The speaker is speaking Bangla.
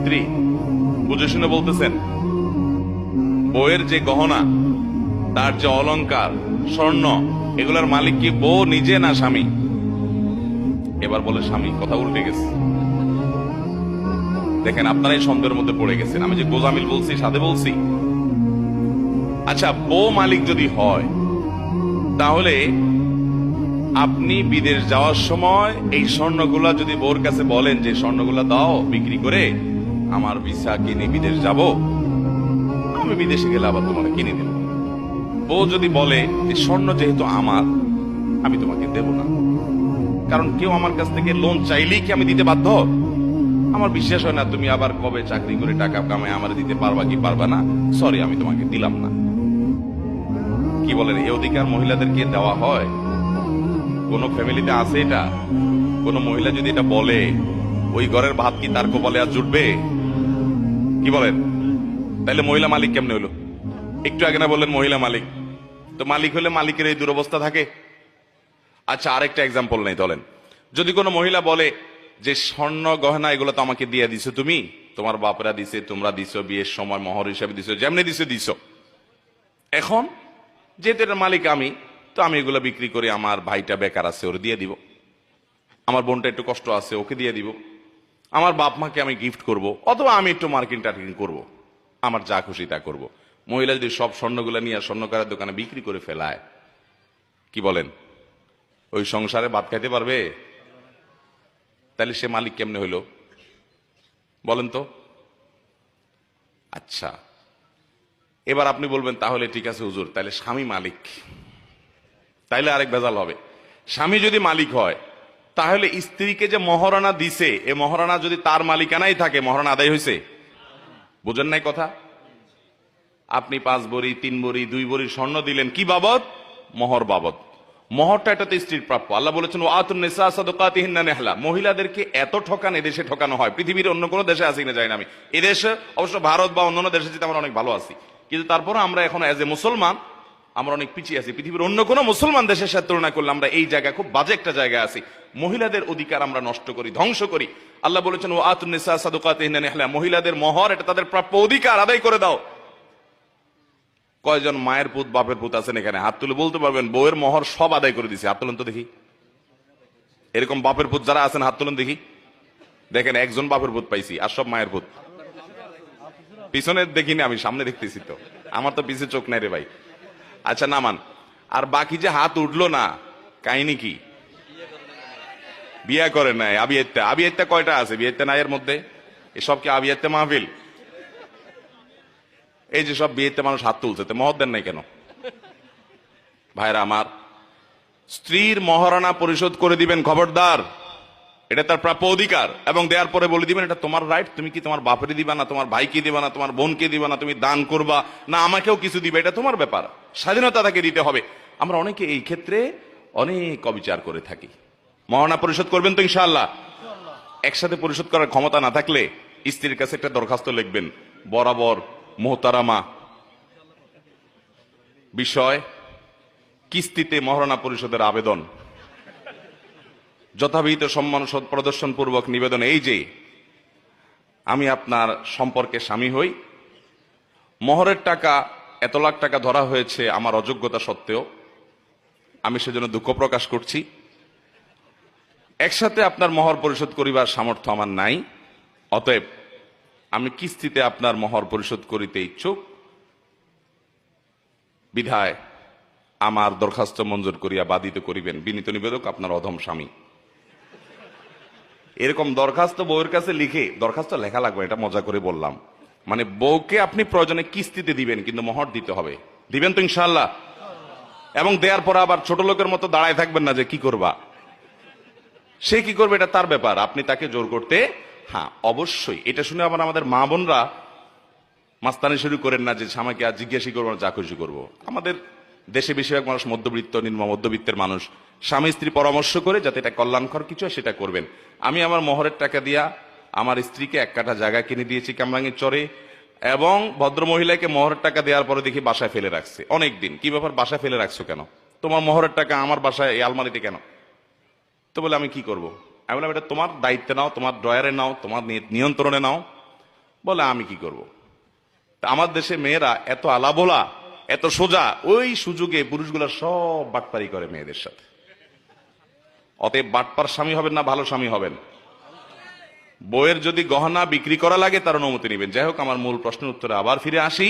স্ত্রী, বুঝে শুনে বলতেছেন, বউয়ের যে গহনা, তার যে অলংকার স্বর্ণ, এগুলোর মালিক কি বউ নিজে না স্বামী? এবার বলে, স্বামী, কথা উল্টে গেছে। দেখেন আপনারা এই সন্দেহের মধ্যে পড়ে গেছেন। আমি যে গোজামিল বলছি সাথে বলছি। আচ্ছা বউ মালিক যদি হয়, তাহলে আপনি বিদেশ যাওয়ার সময় এই স্বর্ণগুলা যদি বউর কাছে বলেন যে, স্বর্ণগুলা দাও, বিক্রি করে আমার ভিসা কিনে বিদেশ যাব? আমি বিদেশে গেলে আবার তোমাকে কিনে দেব। বউ যদি বলে যে, স্বর্ণ যেহেতু আমার, আমি তোমাকে দেব না। কারণ কেউ আমার কাছ থেকে লোন চাইলেই কি আমি দিতে বাধ্য? আমার বিশ্বাস হয় না তুমি আবার কবে চাকরি করে টাকা কামায় আমার দিতে পারবা কি পারবা না। সরি আমি তোমাকে দিলাম না। কি বলেন এই অধিকার মহিলাদেরকে দেওয়া হয়? কোন ফ্যামিলিতে আছে এটা? কোন মহিলা যদি এটা বলে, ওই ঘরের ভাত কি তার কপালে আর জুটবে? কি বলেন? তাইলে মহিলা মালিক কেমনে হলো? একটু আগে না বললেন মহিলা মালিক। তো মালিক হলে মালিকের এই দুরবস্থা থাকে? আচ্ছা আরেকটা এক্সাম্পল নেই, ধরেন। যদি কোনো মহিলা বলে যে, স্বর্ণ গহনা এগুলো তো আমাকে দিয়ে দিছো তুমি? তোমার বাপরা দিছে, তোমরা দিছো, বিয়ের সময় মহর হিসাবে দিছো, যেমনি দিছো দিছো। এখন, যেহেতু এটার মালিক আমি, তো আমি এগুলো বিক্রি করে আমার ভাইটা বেকার আছে, ওর দিয়ে দিব। আমার বোনটা একটু কষ্ট আছে, ওকে দিয়ে দিব। আমার বাপ মাকে আমি গিফট করব, অথবা আমি একটু মার্কেটিং টার্কিং করব, আমার যা খুশি তা করব। মহিলা যদি সব স্বর্ণগুলো নিয়ে স্বর্ণকারের দোকানে বিক্রি করে ফেলায়, কি বলেন? ওই সংসারে ভাত খাইতে পারবে? তাহলে সে মালিক কেমনে হইল? বলেন তো। আচ্ছা এবার আপনি বলবেন, তাহলে ঠিক আছে হুজুর, তাহলে স্বামী মালিক। তাইলে আরেক ভেজাল হবে। স্বামী যদি মালিক হয় তাহলে স্ত্রীকে যে মহারণা দিছে, এ মহারণা যদি তার মালিকানাই থাকে, মহারণা আদায় হয়েছে বোঝেন নাই কথা? আপনি পাঁচ বড়ি, তিন বড়ি, দুই বড়ি স্বর্ণ দিলেন, কি বাবদ? মহর বাবদ। মহরটা এটাতে স্ত্রীর প্রাপ্য। আল্লাহ বলেছেন নেহলা। মহিলাদেরকে এত ঠকান এদেশে ঠকানো হয়। পৃথিবীর অন্য কোনো দেশে আসি না যায় না আমি। এদেশে, অবশ্য ভারত বা অন্যান্য দেশে যেতে আমরা অনেক ভালো আছি। কিন্তু তারপরে আমরা এখন এজ এ মুসলমান আমরা অনেক পিছিয়ে আছি। পৃথিবীর অন্য কোনো মুসলমান দেশের সাথে তুলনা করলে আমরা এই জায়গায় খুব বাজে একটা জায়গায় আছি। মহিলাদের অধিকার আমরা নষ্ট করি, ধ্বংস করি। আল্লাহ বলেছেন ও আতুন নেশা সাদকাতিহিন্না মহিলাদের মহর, এটা তাদের প্রাপ্য অধিকার, আদায় করে দাও। কয়জন মায়ের পুত, বাপের পুত আছেন এখানে? হাত তুলে বলতে পারবেন, বউয়ের মহর সব আদায় করে দিছে। হাত তুলুন তো দেখি। এরকম বাপের পুত যারা আছেন, হাত তুলুন দেখি। দেখেন, একজন বাপের পুত পাইছি, আর সব মায়ের পুত। পিছনে দেখিনি আমি, সামনে দেখতেছি তো। আমার তো পিছে চোখ নাই রে ভাই। আচ্ছা নামান। আর বাকি যে হাত উঠল না, কাহিনী কি? বিয়া করে নাই আবিয়াত্তা আবিয়াত্তা কয়টা আছে? বিয়েত্তা নাই এর মধ্যে? এসব কি আবিয়াত্তা মাহফিল? এই যে সব বিয়েতে মানুষ হাত তুলছে, তো দেন নাই কেন? ভাইরা আমার, স্ত্রীর মহারণা পরিশোধ করে দিবেন খবরদার। এটা তার প্রাপ্য অধিকার, এবং দেওয়ার পরে বলে দিবেন, এটা তোমার রাইট তুমি কি তোমার বাপরে দিবা না, তোমার ভাইকে দিবা না, তোমার বোনকে দিবা না, তুমি দান করবা? না, আমাকেও কিছু দিবে, এটা তোমার ব্যাপার। স্বাধীনতা তাকে দিতে হবে। আমরা অনেকে এই ক্ষেত্রে অনেক অবিচার করে থাকি। মহারণা পরিশোধ করবেন তো ইনশাআল্লাহ? একসাথে পরিশোধ করার ক্ষমতা না থাকলে স্ত্রীর কাছে একটা দরখাস্ত লিখবেন, বরাবর মোহতারামা, বিষয় কিস্তিতে মহারণা পরিষদের আবেদন। যথাবিহিত সম্মান সৎ প্রদর্শন পূর্বক নিবেদন এই যে, আমি আপনার সম্পর্কে স্বামী হই। মহরের টাকা, এত লাখ টাকা ধরা হয়েছে আমার অযোগ্যতা সত্ত্বেও। আমি সেজন্য দুঃখ প্রকাশ করছি। একসাথে আপনার মহর পরিশোধ করিবার সামর্থ্য আমার নাই। অতএব, আমি কিস্তিতে আপনার মহর পরিশোধ করিতে ইচ্ছুক। বিধায়, আমার দরখাস্ত মঞ্জুর করিয়া বাধিত করিবেন। বিনীত নিবেদক আপনার অধম স্বামী। এরকম দরখাস্ত বউয়ের কাছে লিখে, দরখাস্ত লেখা লাগবে, এটা মজা করে বললাম। মানে বউকে আপনি প্রয়োজনে কিস্তিতে দিবেন, কিন্তু মহর দিতে হবে। দিবেন তো ইনশাল্লাহ এবং দেওয়ার পর আবার ছোট লোকের মতো দাঁড়ায় থাকবেন না যে কি করবা। সে কি করবে, এটা তার ব্যাপার। আপনি তাকে জোর করতে হ্যাঁ অবশ্যই। এটা শুনে আবার আমাদের মা বোনরা মাস্তানি শুরু করেন না যে স্বামীকে আর জিজ্ঞাসা করব না যা করব। আমাদের দেশে বেশিরভাগ মানুষ মধ্যবিত্ত, নিম্ন মধ্যবিত্তের মানুষ। স্বামী স্ত্রী পরামর্শ করে যাতে এটা কল্যাণকর কিছু সেটা করবেন। আমি আমার মহরের টাকা দিয়া আমার স্ত্রীকে এক কাঠা জায়গা কিনে দিয়েছি কামরাঙ্গের চরে এবং ভদ্র মহিলাকে মহরের টাকা দেওয়ার পরে দেখি বাসায় ফেলে রাখছে। অনেক দিন। কি ব্যাপার? বাসায় ফেলে রাখছো কেন? তোমার মহরের টাকা আমার বাসায় এই আলমারিতে কেন? তো বলে, আমি কি করব? আমি বললাম, এটা তোমার দায়িত্বে নাও, তোমার ড্রয়ারে নাও, তোমার নিয়ন্ত্রণে নাও। বলে, আমি কি করব? তা আমার দেশে মেয়েরা এত আলাবোলা এত সোজা, ওই সুযোগে পুরুষগুলা সব বাটপারি করে মেয়েদের সাথে। অতএব বাটপার স্বামী হবেন না, ভালো স্বামী হবেন। বইয়ের যদি গহনা বিক্রি করা লাগে, তার অনুমতি নেবেন। যাই হোক, আমার মূল প্রশ্নের উত্তরে আবার ফিরে আসি।